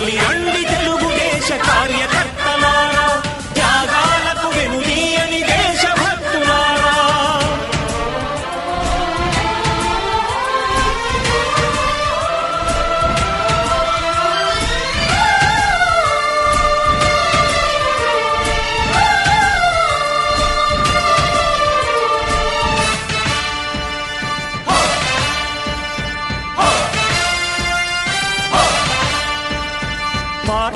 కదలి రండి తెలుగుదేశ కార్యక్రమం